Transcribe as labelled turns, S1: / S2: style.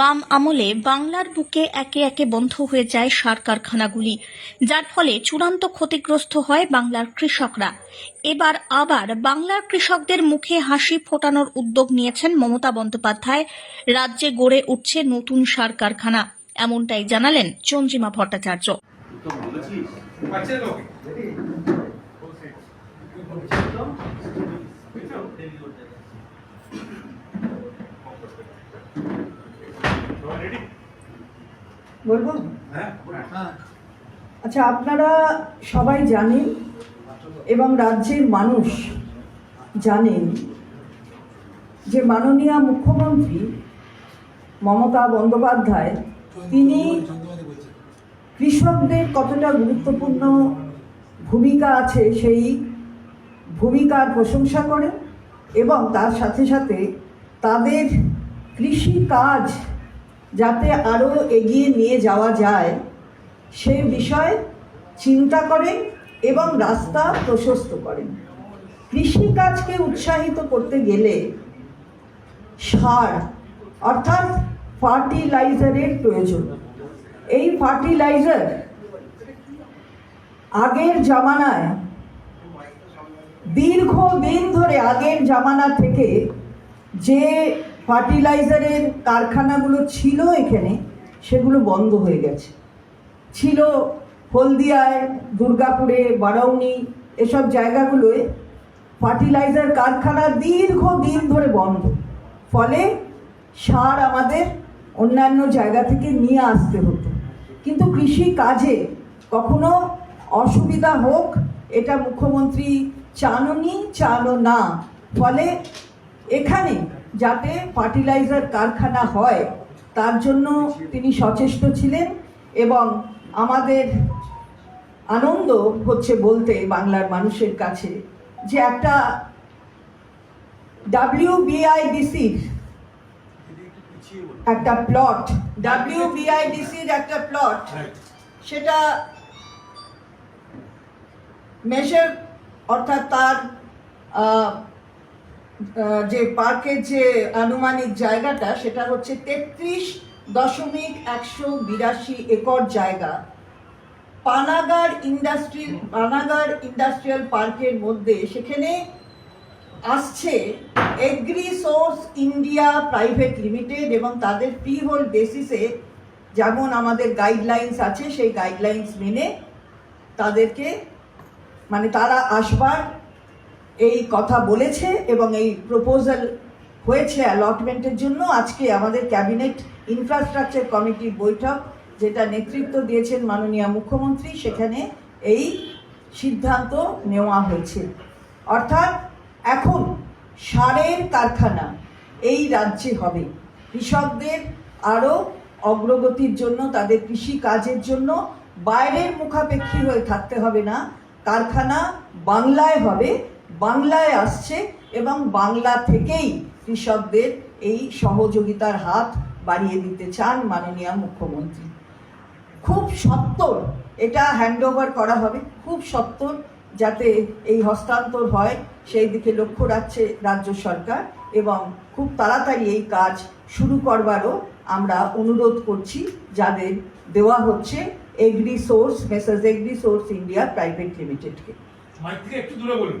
S1: বাম আমলে বাংলার বুকে একে একে বন্ধ হয়ে যায় সার কারখানাগুলি, যার ফলে চূড়ান্ত ক্ষতিগ্রস্ত হয় বাংলার কৃষকরা। এবার আবার বাংলার কৃষকদের মুখে হাসি ফোটানোর উদ্যোগ নিয়েছেন মমতা বন্দ্যোপাধ্যায়। রাজ্যে গড়ে উঠছে নতুন সার কারখানা, এমনটাই জানালেন চন্দ্রিমা ভট্টাচার্য।
S2: বলব?
S3: হ্যাঁ
S2: আচ্ছা আপনারা সবাই জানেন এবং রাজ্যের মানুষ জানেন যে মাননীয় মুখ্যমন্ত্রী মমতা বন্দ্যোপাধ্যায় তিনি কৃষকদের কতটা গুরুত্বপূর্ণ ভূমিকা আছে সেই ভূমিকার প্রশংসা করেন এবং তার সাথে সাথে তাদের কৃষি কাজ যাতে আরও এগিয়ে নিয়ে যাওয়া যায়, সে বিষয়ে চিন্তা করেন এবং রাস্তা প্রশস্ত করেন। কৃষিকাজকে উৎসাহিত করতে গেলে সার, অর্থাৎ ফার্টিলাইজারের প্রয়োজন। এই ফার্টিলাইজার আগের জামানায় দীর্ঘ দিন ধরে আগের জামানা থেকে যে ফার্টিলাইজারের কারখানাগুলো ছিল এখানে, সেগুলো বন্ধ হয়ে গেছে। ছিল হলদিয়ায়, দুর্গাপুরে, বারাউনি, এসব জায়গাগুলোয় ফার্টিলাইজার কারখানা দীর্ঘ দিন ধরে বন্ধ। ফলে সার আমাদের অন্যান্য জায়গা থেকে নিয়ে আসতে হতো। কিন্তু কৃষি কাজে কখনো অসুবিধা হোক, এটা মুখ্যমন্ত্রী চাননি চানো না। ফলে এখানে যাতে ফার্টিলাইজার কারখানা হয় তার জন্য তিনি সচেষ্ট ছিলেন এবং আমাদের আনন্দ হচ্ছে বলতে বাংলার মানুষের কাছে যে একটা ডাব্লিউবিআইডিসির একটা প্লট ডাব্লিউবিআইডিসির একটা প্লট সেটা মেশার অর্থাৎ তার যে পার্কের যে আনুমানিক জায়গাটা, সেটা হচ্ছে তেত্রিশ দশমিক একশো বিরাশি একর জায়গা। পানাগার ইন্ডাস্ট্রি, পানাগার ইন্ডাস্ট্রিয়াল পার্কের মধ্যে সেখানে আসছে agri source India private limited এবং তাদের ফ্রি হোল্ড বেসিসে যেমন আমাদের গাইডলাইন্স আছে, সেই গাইডলাইন্স মেনে তাদেরকে মানে তারা আসবার এই কথা বলেছে এবং এই প্রপোজাল হয়েছে অ্যালটমেন্টের জন্য। আজকে আমাদের ক্যাবিনেট ইনফ্রাস্ট্রাকচার কমিটির বৈঠক, যেটা নেতৃত্ব দিয়েছেন মাননীয় মুখ্যমন্ত্রী, সেখানে এই সিদ্ধান্ত নেওয়া হয়েছে। অর্থাৎ এখন সারের কারখানা এই রাজ্যে হবে। কৃষকদের আরও অগ্রগতির জন্য, তাদের কৃষি কাজের জন্য বাইরের মুখাপেক্ষী হয়ে থাকতে হবে না। কারখানা বাংলায় হবে বাংলায় আসছে এবং বাংলা থেকেই কৃষকদের এই সহযোগিতার হাত বাড়িয়ে দিতে চান মাননীয় মুখ্যমন্ত্রী। খুব সত্তর এটা হ্যান্ডওভার করা হবে, খুব সত্তর যাতে এই হস্তান্তর হয়, সেই দিকে লক্ষ্য রাখছে রাজ্য সরকার এবং খুব তাড়াতাড়ি এই কাজ শুরু করবারও আমরা অনুরোধ করছি যাদের দেওয়া হচ্ছে agri source Messrs agri source India private লিমিটেডকে
S3: একটু দূরে বলুন।